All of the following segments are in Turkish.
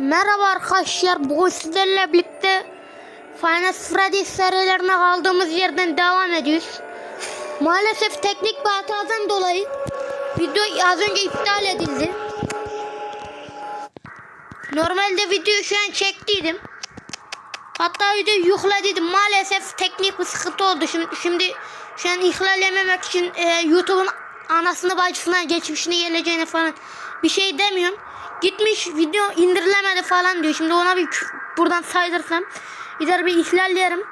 Merhaba arkadaşlar. Bugün sizlerle birlikte Final Freddy serilerine kaldığımız yerden devam ediyoruz. Maalesef teknik bir hatadan dolayı video az önce iptal edildi. Normalde videoyu şu an çektiydim. Hatta videoyu yüklediydim. Maalesef teknik bir sıkıntı oldu. Şimdi, şimdi şu an ihlal yememek için e, YouTube'un anasını bacısına geçmişini geleceğini falan bir şey demiyorum. Gitmiş video indirilemedi falan diyor. Şimdi ona bir buradan saydırsam gider bir ihlal yerim.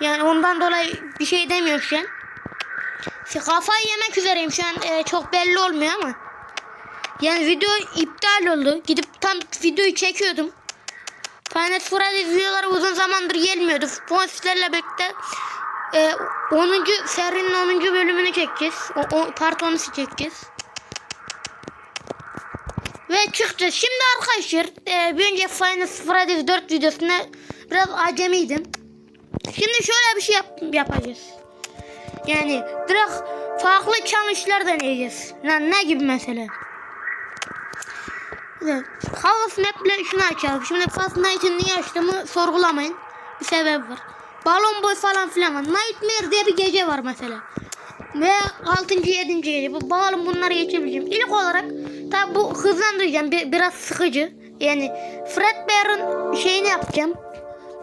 Yani ondan dolayı bir şey demiyorum şu an. İşte kafayı yemek üzereyim şu an e, çok belli olmuyor ama. Yani video iptal oldu. Gidip tam videoyu çekiyordum. Final Fantasy videoları uzun zamandır gelmiyordu. Sponsorlarla birlikte e, 10. serinin 10. bölümünü çekeceğiz. O, o, part 10'u çekeceğiz. Ve çıktı. Şimdi arkadaşlar e, bir önce Final Fantasy 4 videosunda biraz acemiydim. Şimdi şöyle bir şey yap, yapacağız. Yani direkt farklı challenge'lar deneyeceğiz. Yani ne gibi mesela? Evet. Havas Map'le şunu açalım. Şimdi Fast Night'ın niye açtığımı sorgulamayın. Bir sebep var. Balon boy falan filan var. Nightmare diye bir gece var mesela. Ve 6. 7. gece. Bu balon bunları geçebileceğim. İlk olarak tabi bu hızlandıracağım. Bir, biraz sıkıcı. Yani Fredbear'ın şeyini yapacağım.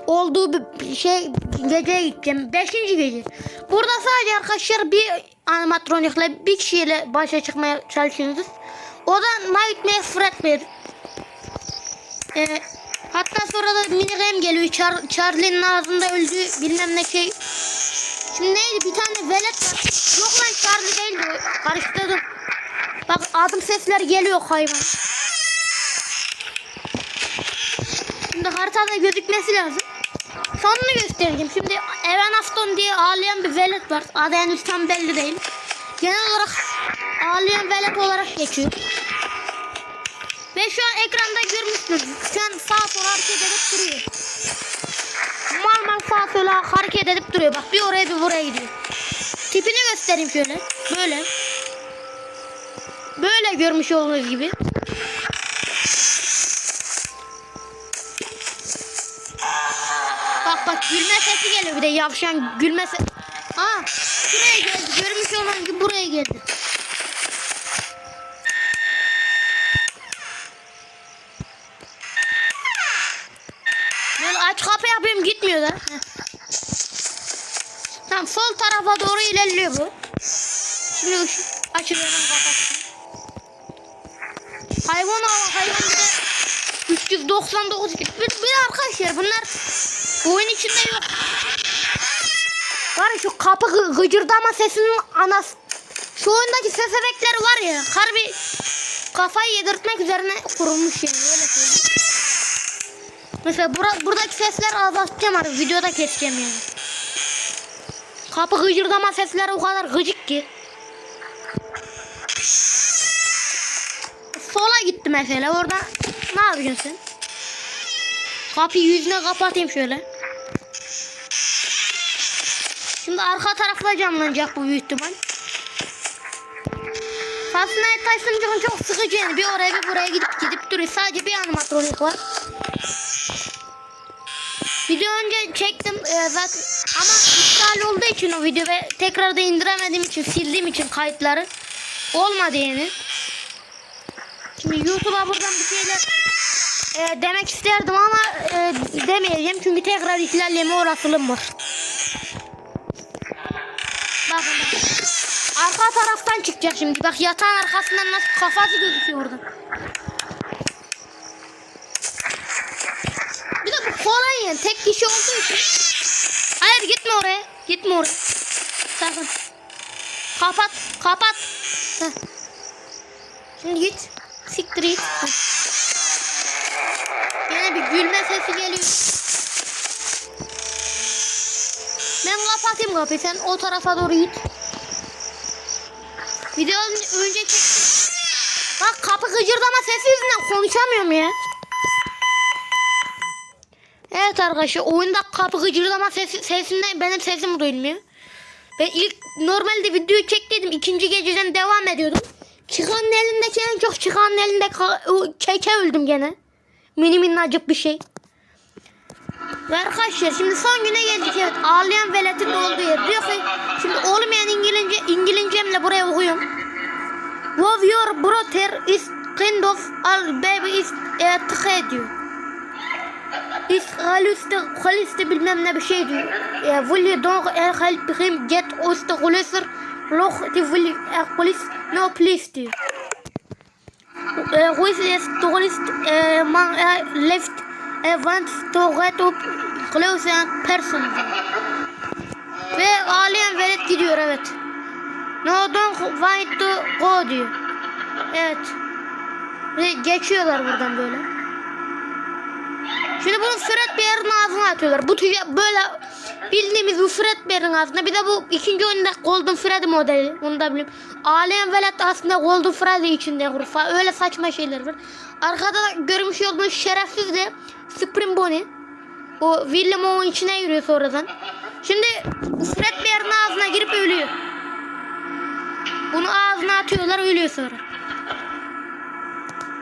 Olduğu bir şey geceye gideceğim. 5. gece. Burada sadece arkadaşlar bir animatronikle bir kişiyle başa çıkmaya çalışıyorsunuz. O da Nightmare Fredbear. Ee, hatta sonra da minigame geliyor. Char Charlie'nin ağzında öldüğü bilmem ne şey. Şimdi neydi? Bir tane velet var. Yok lan Charlie değildi. Karıştırdım. Bak adım sesler geliyor hayvan. Şimdi haritada gözükmesi lazım. Sonunu göstereceğim. Şimdi Evan Afton diye ağlayan bir velet var. Adı henüz tam belli değil. Genel olarak ağlayan velet olarak geçiyor. Ve şu an ekranda görmüşsünüz. Şu an sağa sola hareket edip duruyor. Mal mal sağa hareket edip duruyor. Bak bir oraya bir buraya gidiyor. Tipini göstereyim şöyle. Böyle. Böyle görmüş olduğunuz gibi. Bak bak gülme sesi geliyor bir de yavşan gülme sesi. Ha şuraya geldi. Görmüş olduğunuz gibi buraya geldi. Da. Heh. Sol tarafa doğru ilerliyor bu. Şimdi ışık açılıyor ben kapattım. Hayvan ama hayvan bir de 399 bir, bir arkadaşlar bunlar oyun içinde yok. Var ya şu kapı gı- gıcırdama sesinin anası. Şu oyundaki ses efektleri var ya harbi kafayı yedirtmek üzerine kurulmuş yani. Mesela bura, buradaki sesler azaltacağım artık videoda keseceğim yani. Kapı gıcırdama sesleri o kadar gıcık ki. Sola gitti mesela orada ne yapıyorsun sen? Kapıyı yüzüne kapatayım şöyle. Şimdi arka tarafta camlanacak bu büyük ihtimal. Aslında Tyson çok sıkıcı yani bir oraya bir buraya gidip gidip duruyor. Sadece bir animatronik var. Video önce çektim e, zaten ama iptal olduğu için o video ve tekrar da indiremediğim için sildiğim için kayıtları olmadı yani. Şimdi YouTube'a buradan bir şeyler e, demek isterdim ama e, demeyeceğim çünkü tekrar ihlal yeme olasılığım var. Bakın bakın. Arka taraftan çıkacak şimdi. Bak yatağın arkasından nasıl kafası gözüküyor orada. Bir de bu kolay yani. Tek kişi olduğu için. Hayır gitme oraya. Gitme oraya. Sakın. Kapat. Kapat. Heh. Şimdi git. Siktir git. Yine bir gülme sesi geliyor. Ben kapatayım kapıyı. Sen o tarafa doğru git. Videonun önce çektim. Bak kapı gıcırdama sesi yüzünden konuşamıyorum ya. Evet arkadaşlar oyunda kapı gıcırdama sesi, sesinden benim sesim duyulmuyor. Ben ilk normalde videoyu çektiydim. ikinci geceden devam ediyordum. Çıkanın elindeki en çok çıkanın elinde keke öldüm gene. Mini minnacık bir şey. Ve arkadaşlar şimdi son güne geldik evet. Ağlayan veletin olduğu yer. Diyor ki şimdi olmayan İngilizce, İngilizcemle buraya okuyorum. Love your brother is kind of al baby is e, tıkı diyor. Is halüste halüste bilmem ne bir şey diyor. E, will you don't e, help him get usta closer look the will you e, police no please diyor. E, who is tourist e, man e, left e, wants to get up close and person. Ve ağlayan velet gidiyor evet. No don't want to go diyor. Evet. Ve geçiyorlar buradan böyle. Şimdi bunu Fredbear'ın ağzına atıyorlar. Bu tüya böyle bildiğimiz bu Fredbear'ın ağzına. Bir de bu ikinci oyunda Golden Freddy modeli. Onu da bileyim. Alien Velet aslında Golden Freddy içinde kurfa. Öyle saçma şeyler var. Arkada görmüş olduğunuz şerefsiz de Spring Bonnie. O William onun içine yürüyor sonradan. Şimdi bu Fredbear'ın ağzına girip ölüyor. Bunu ağzına atıyorlar ölüyor sonra.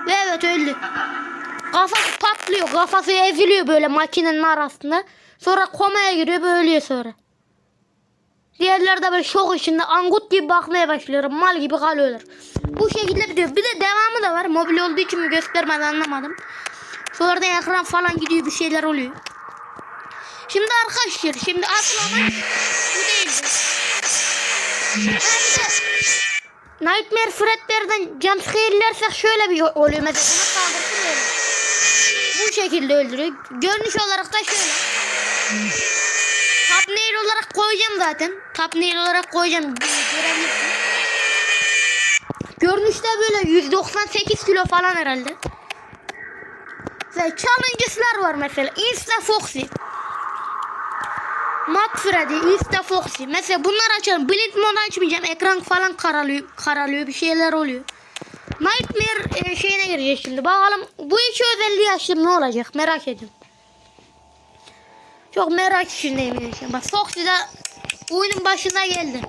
Ve evet öldü. Kafası patlıyor. Kafası eziliyor böyle makinenin arasında. Sonra komaya giriyor böyle ölüyor sonra. Diğerleri de böyle şok içinde angut gibi bakmaya başlıyor. Mal gibi kalıyorlar. Bu şekilde bitiyor. Bir de devamı da var. Mobil olduğu için mi göstermedi anlamadım. Sonra da ekran falan gidiyor bir şeyler oluyor. Şimdi arkadaşlar şimdi asıl amaç bu değildi. Nightmare Fredbear'dan jumpscare'lersek şöyle bir oluyor mesela. Bu şekilde öldürüyor. Görünüş olarak da şöyle. Thumbnail olarak koyacağım zaten. Thumbnail olarak koyacağım. Görebilirsiniz. Görünüşte böyle 198 kilo falan herhalde. Ve challenge'lar var mesela. Insta Foxy. Mac Freddy, Insta Foxy. Mesela bunları açalım. Blind mode açmayacağım. Ekran falan karalıyor, karalıyor. Bir şeyler oluyor. Nightmare e, şeyine gireceğiz şimdi. Bakalım bu iki özelliği açtım ne olacak merak ediyorum. Çok merak içindeyim. Bak Foxy de oyunun başına geldi.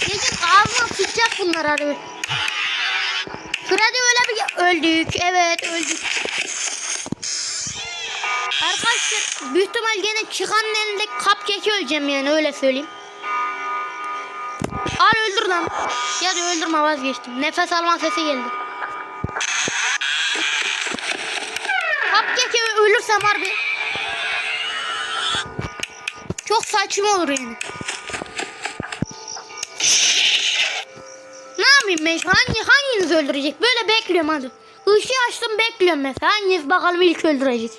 Dedim ağzına sıçacak bunlar harbi. Freddy öyle bir öldük. Evet öldük. Arkadaşlar büyük ihtimal gene çıkanın elinde cupcake öleceğim yani öyle söyleyeyim. Al öldür lan. Ya da öldürme vazgeçtim. Nefes alma sesi geldi. Cupcake ölürsem harbi. Çok saçma olur yani. Ne yapayım ben? Hangi, hanginiz öldürecek? Böyle bekliyorum hadi. Işığı açtım bekliyorum mesela. Hanginiz bakalım ilk öldürecek.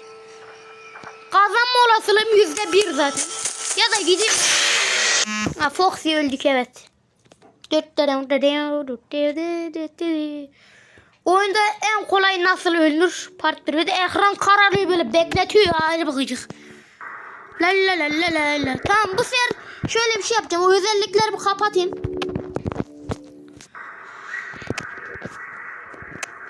Kazanma olasılığım yüzde bir zaten. Ya da gideyim. Ha Foxy öldük evet. Oyunda en kolay nasıl ölünür part 1. Bir de ekran kararıyor böyle bekletiyor bir gıcık. La la la la la la. Tamam bu sefer şöyle bir şey yapacağım. O özellikleri bir kapatayım.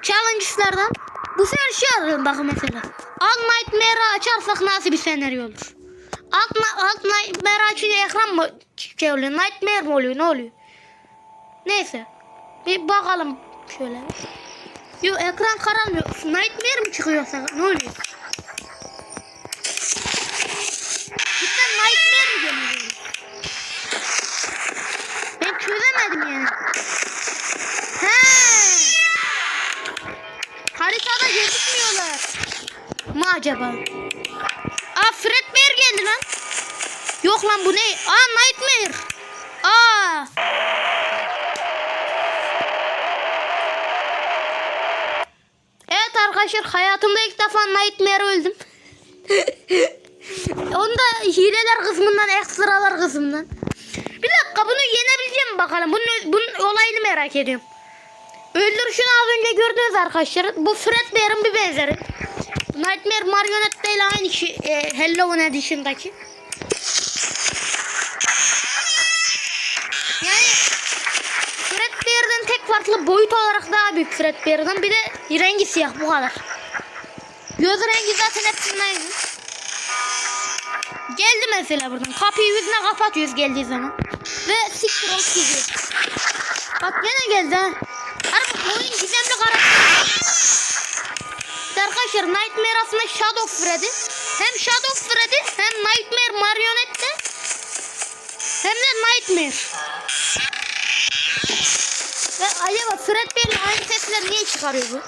Challenges'lardan bu sefer şey arıyorum bakın mesela. Alt Nightmare'ı açarsak nasıl bir senaryo olur? Alt, alt Nightmare açınca ekran mı şey oluyor? Nightmare mi oluyor? Ne oluyor? Neyse. Bir bakalım şöyle. Yok ekran kararmıyor. Nightmare mi çıkıyor yoksa? Ne oluyor? Cidden Nightmare mi geliyor? Ben çözemedim yani. He. Haritada gözükmüyorlar. Mı acaba? Aa Fredbear geldi lan. Yok lan bu ne? Aa Nightmare. Aa. Arkadaşlar hayatımda ilk defa Nightmare öldüm. Onu da hileler kısmından, ekstralar kısmından. Bir dakika bunu yenebileceğim bakalım? Bunun, bunun olayını merak ediyorum. Öldürüşünü az önce gördünüz arkadaşlar. Bu Fredbear'ın bir benzeri. Nightmare Marionette ile aynı şey. E, Halloween Edition'daki. Yani Fredbear'dan tek farklı boyut olarak daha büyük Fredbear'dan. Bir de rengi siyah bu kadar. Göz rengi zaten hepsinin aynı. Geldi mesela buradan. Kapıyı yüzüne kapatıyoruz geldiği zaman. Ve siktir olup gidiyor. Bak gene geldi ha. Harbi oyun gizemli karakter. Arkadaşlar Nightmare aslında Shadow Freddy. Hem Shadow Freddy hem Nightmare marionette hem de Nightmare. Ve acaba Fred Bey'le aynı sesler niye çıkarıyor bu?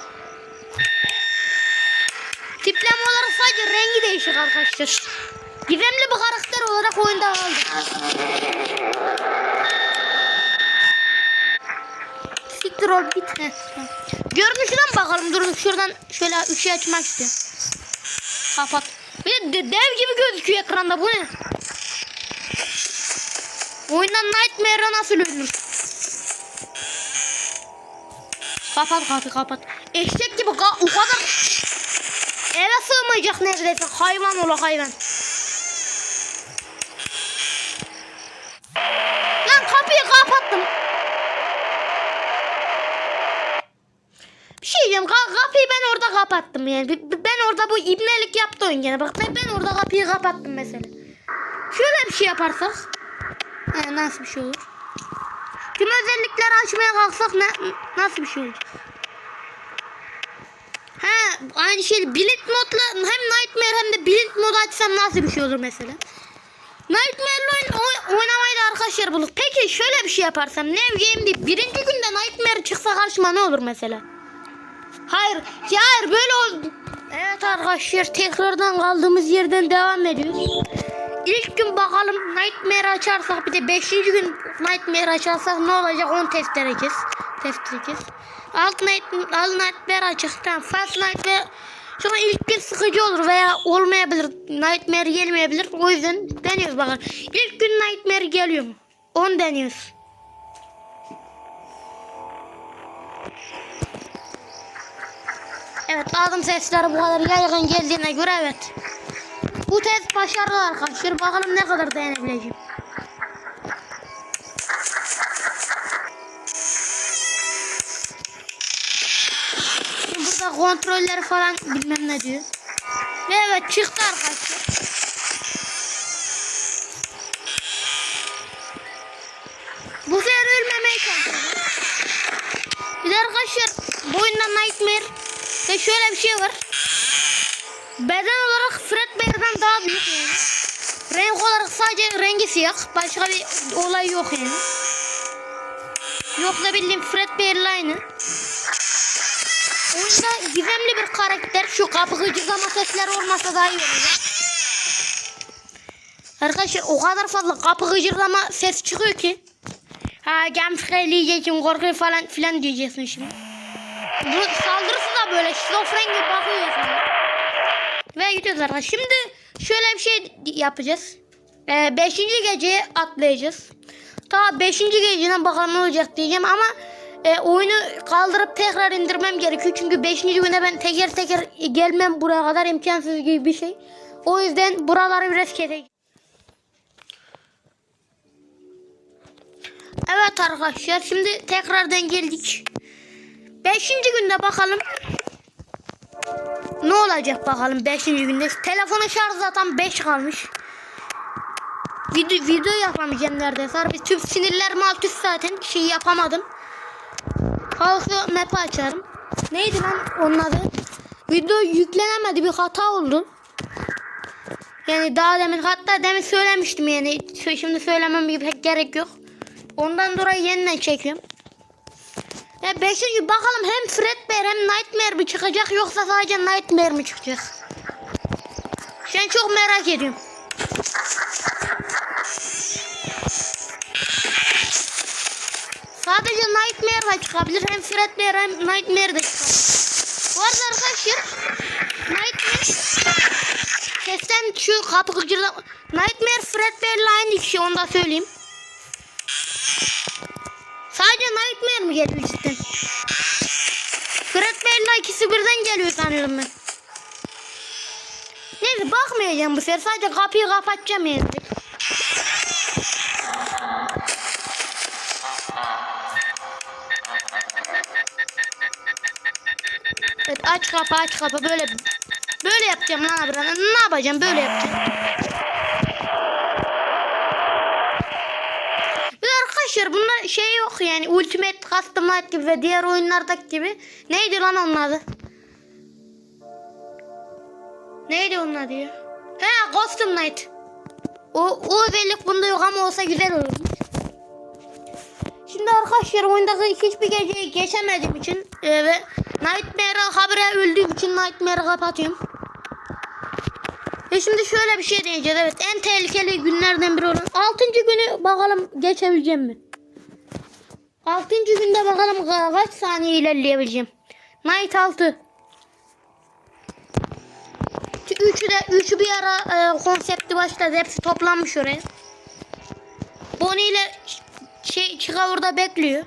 Tipleme olarak sadece rengi değişik arkadaşlar. Gizemli bir karakter olarak oyunda kaldı. Siktir ol bit. Heh, tamam. Görünüşüne bakalım. Durun şuradan şöyle ışığı açmak istiyorum. Kapat. Bir de- dev gibi gözüküyor ekranda. Bu ne? Oyundan Nightmare'a nasıl ölür? Kapat kapıyı kapat. Eşek gibi ka- o kadar eve sığmayacak neredeyse. Hayvan ola hayvan. Lan kapıyı kapattım. Bir şey diyeceğim. Ka- kapıyı ben orada kapattım yani. Ben orada bu ibnelik yaptı oyun gene. Bak ben, orada kapıyı kapattım mesela. Şöyle bir şey yaparsak. He, nasıl bir şey olur? Tüm özellikleri açmaya kalksak ne, nasıl bir şey olacak? He aynı şey Blind modla hem Nightmare hem de Blind modu açsam nasıl bir şey olur mesela? Nightmare'la oyun, oy- oynamayı da arkadaşlar bulduk. Peki şöyle bir şey yaparsam New Game'de birinci günde Nightmare çıksa karşıma ne olur mesela? Hayır, ya hayır böyle oldu. Evet arkadaşlar tekrardan kaldığımız yerden devam ediyoruz. İlk gün bakalım Nightmare açarsak bir de 5. gün Nightmare açarsak ne olacak onu test edeceğiz. Test edeceğiz. Alt night, alt Nightmare açık. Tamam. Fast Nightmare an ilk gün sıkıcı olur veya olmayabilir. Nightmare gelmeyebilir. O yüzden deniyoruz bakalım. İlk gün Nightmare geliyor mu? Onu deniyoruz. Evet adım sesleri bu kadar yaygın geldiğine göre evet. Bu test başarılı arkadaşlar. Bakalım ne kadar dayanabileceğim. Şimdi burada kontrolleri falan bilmem ne diyor. Ve evet çıktı arkadaşlar. Bu sefer ölmemeye çalışıyorum. Bir de arkadaşlar bu oyunda Nightmare ve şöyle bir şey var. Beden olarak Fred Bear'dan daha büyük yani. Renk olarak sadece rengi siyah. Başka bir olay yok yani. Yoksa bildiğim Fred Bear'la aynı. Oyunda gizemli bir karakter. Şu kapı gıcıklama sesleri olmasa daha iyi olacak. Arkadaşlar o kadar fazla kapı gıcırlama ses çıkıyor ki. Ha gelmiş eleyeceksin korkuyor falan filan diyeceksin şimdi. Bu saldırısı da böyle şizofren gibi bakıyor sana. Arkadaşlar. Şimdi şöyle bir şey yapacağız. Ee, beşinci geceye atlayacağız. Ta beşinci geceden bakalım ne olacak diyeceğim ama e, oyunu kaldırıp tekrar indirmem gerekiyor. Çünkü beşinci güne ben teker teker gelmem buraya kadar imkansız gibi bir şey. O yüzden buraları biraz keseceğim. Evet arkadaşlar şimdi tekrardan geldik. Beşinci günde bakalım ne olacak bakalım 5. günde. Telefonun şarjı zaten 5 kalmış. Video, video yapamayacağım neredeyse. Harbi tüm sinirlerim alt üst zaten. Şey yapamadım. House'u map'i açarım. Neydi lan onun adı? Video yüklenemedi bir hata oldu. Yani daha demin hatta demin söylemiştim yani. Şimdi söylemem pek gerek yok. Ondan dolayı yeniden çekiyorum. Ya beşinci bakalım hem Fredbear hem Nightmare mi çıkacak yoksa sadece Nightmare mi çıkacak? Sen çok merak ediyorum. Sadece Nightmare da çıkabilir. Hem Fredbear hem Nightmare de çıkabilir. Bu arada arkadaşlar Nightmare sesten şu kapı gıcırda Nightmare Fredbear'la aynı kişi onu da söyleyeyim. Sadece Nightmare mi geliyor cidden? Fredbear'la ikisi birden geliyor sanıyorum ben. Neyse bakmayacağım bu sefer. Sadece kapıyı kapatacağım yani. Evet aç kapı aç kapı böyle böyle yapacağım lan abi. Ne yapacağım böyle yapacağım. Arkadaşlar bunda şey yok yani Ultimate Custom Night gibi ve diğer oyunlardaki gibi. Neydi lan onun adı? Neydi onun adı ya? He Custom Night. O, o özellik bunda yok ama olsa güzel olur. Şimdi arkadaşlar oyundaki hiçbir geceyi geçemediğim için e, ve Nightmare'a habire öldüğüm için Nightmare'ı kapatıyorum. Ve şimdi şöyle bir şey deneyeceğiz. Evet en tehlikeli günlerden biri olan. 6. günü bakalım geçebileceğim mi? 6. günde bakalım ka- kaç saniye ilerleyebileceğim. Night 6. Üçü de üçü bir ara e, konsepti başladı. Hepsi toplanmış oraya. Bonnie ile şey Chica orada bekliyor.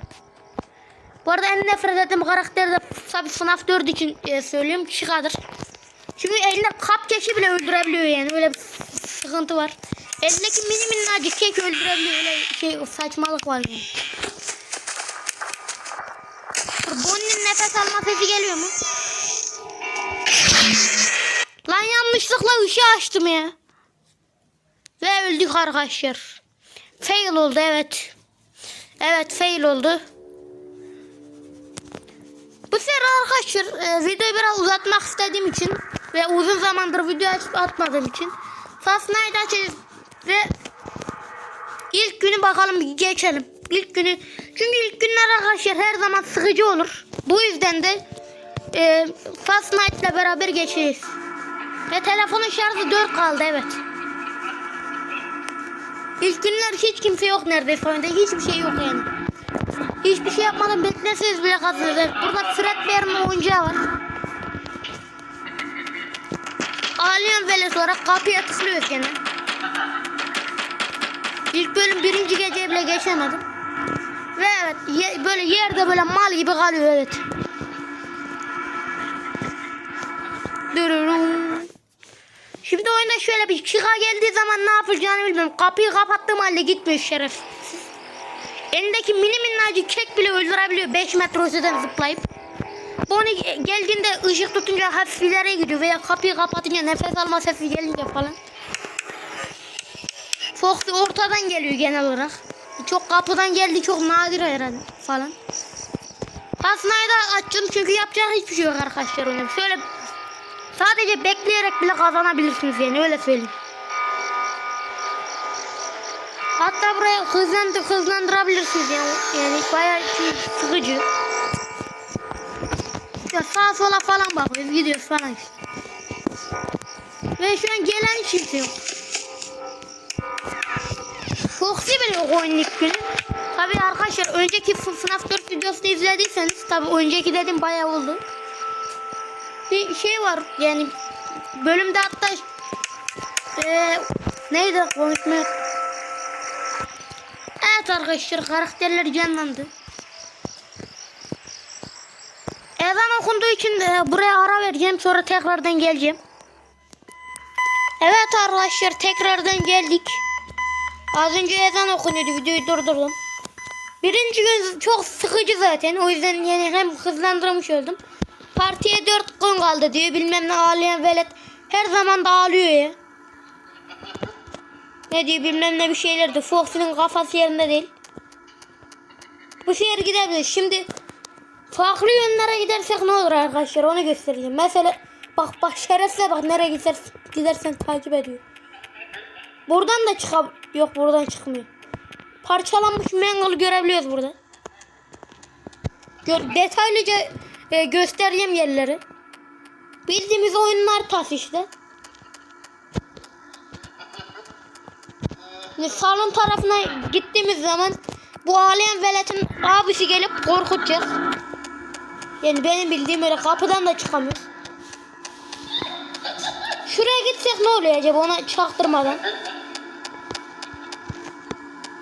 Bu arada en nefret ettiğim karakter de tabii FNAF 4 için e, söylüyorum Chica'dır. Çünkü elinde kap keçi bile öldürebiliyor yani öyle bir sıkıntı var. Elindeki mini minnacık kek öldürebiliyor öyle şey saçmalık var yani. Nefes alma sesi geliyor mu? Lan yanlışlıkla ışığı açtım ya. Ve öldük arkadaşlar. Fail oldu evet. Evet fail oldu. Bu sefer arkadaşlar e, videoyu biraz uzatmak istediğim için ve uzun zamandır video açıp atmadığım için Fast Night açacağız ve ilk günü bakalım geçelim. İlk günü çünkü ilk günler arkadaşlar her zaman sıkıcı olur. Bu yüzden de e, Fast Night ile beraber geçeceğiz. Ve telefonun şarjı 4 kaldı evet. İlk günler hiç kimse yok neredeyse oyunda. Hiçbir şey yok yani. Hiçbir şey yapmadan bekleseniz bile kazanırlar. Burada Fredbear'ın oyuncağı var. Alien Veles olarak kapıya tıklıyoruz gene. İlk bölüm birinci gece bile geçemedim. Ve evet ye- böyle yerde böyle mal gibi kalıyor evet. Dururum. Şimdi oyunda şöyle bir çıka geldiği zaman ne yapacağını bilmiyorum. Kapıyı kapattığım halde gitmiyor şeref. Elindeki mini minnacık kek bile öldürebiliyor 5 metre öteden zıplayıp. Bonnie geldiğinde ışık tutunca hafif ileriye gidiyor veya kapıyı kapatınca nefes alma sesi gelince falan. Fox ortadan geliyor genel olarak. Çok kapıdan geldi çok nadir herhalde falan. Hasna'yı da açtım çünkü yapacak hiçbir şey yok arkadaşlar oyunda. Şöyle sadece bekleyerek bile kazanabilirsiniz yani öyle söyleyeyim. Hatta buraya hızlandır, hızlandırabilirsiniz yani. Yani bayağı şey, sıkıcı. Ya sağa sola falan bakıyoruz, gidiyoruz falan işte. Ve şu an gelen kimse yok. Yok oyunun ilk günü. Tabi arkadaşlar önceki FNAF 4 videosunu izlediyseniz tabi önceki dedim bayağı oldu. Bir şey var yani bölümde hatta eee neydi konuşmaya Evet arkadaşlar karakterler canlandı. Ezan okunduğu için de buraya ara vereceğim sonra tekrardan geleceğim. Evet arkadaşlar tekrardan geldik. Az önce ezan okunuyordu videoyu durdurdum. Birinci gün çok sıkıcı zaten o yüzden yani hem hızlandırmış oldum. Partiye 4 gün kaldı diyor bilmem ne ağlayan velet her zaman da ağlıyor ya. Ne diyor bilmem ne bir şeylerdi. Fox'un kafası yerinde değil. Bu sefer gidebiliriz. Şimdi farklı yönlere gidersek ne olur arkadaşlar onu göstereceğim. Mesela bak bak şerefsize bak nereye gidersen, gidersen takip ediyor. Buradan da çıkab yok buradan çıkmıyor. Parçalanmış mangle görebiliyoruz burada. Gör detaylıca e, göstereceğim yerleri. Bildiğimiz oyunlar tas işte. Salon tarafına gittiğimiz zaman bu ağlayan veletin abisi gelip korkutacak. Yani benim bildiğim öyle kapıdan da çıkamıyor. Şuraya gitsek ne oluyor acaba ona çaktırmadan.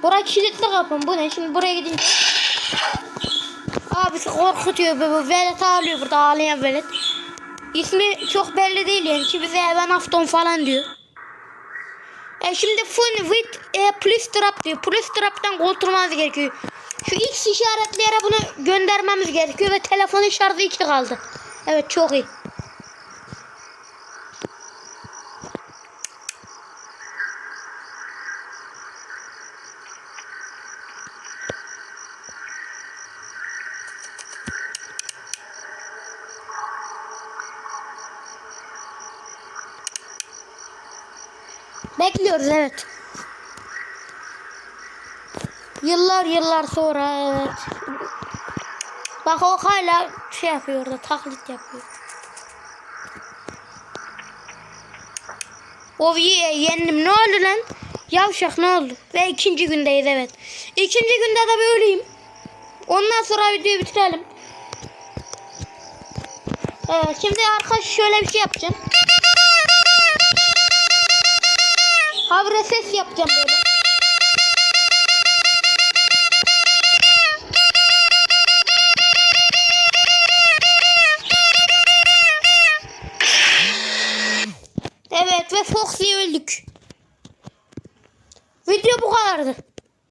Bura kilitli kapım bu ne şimdi buraya gidince. Abisi korkutuyor bu velet ağlıyor burada ağlayan velet. İsmi çok belli değil yani ki bize Evan Afton falan diyor. E şimdi fun with e, police trap diyor. Police trap'tan kurtulmamız gerekiyor. Şu X işaretleyerek bunu göndermemiz gerekiyor ve telefonun şarjı 2 kaldı. Evet çok iyi. Bekliyoruz evet. Yıllar yıllar sonra evet. Bak o hala şey yapıyor orada taklit yapıyor. O ye- yendim ne oldu lan? Yavşak ne oldu? Ve ikinci gündeyiz evet. İkinci günde de böyleyim. Ondan sonra videoyu bitirelim. Evet şimdi arkadaş şöyle bir şey yapacağım. Havre ses yapacağım böyle.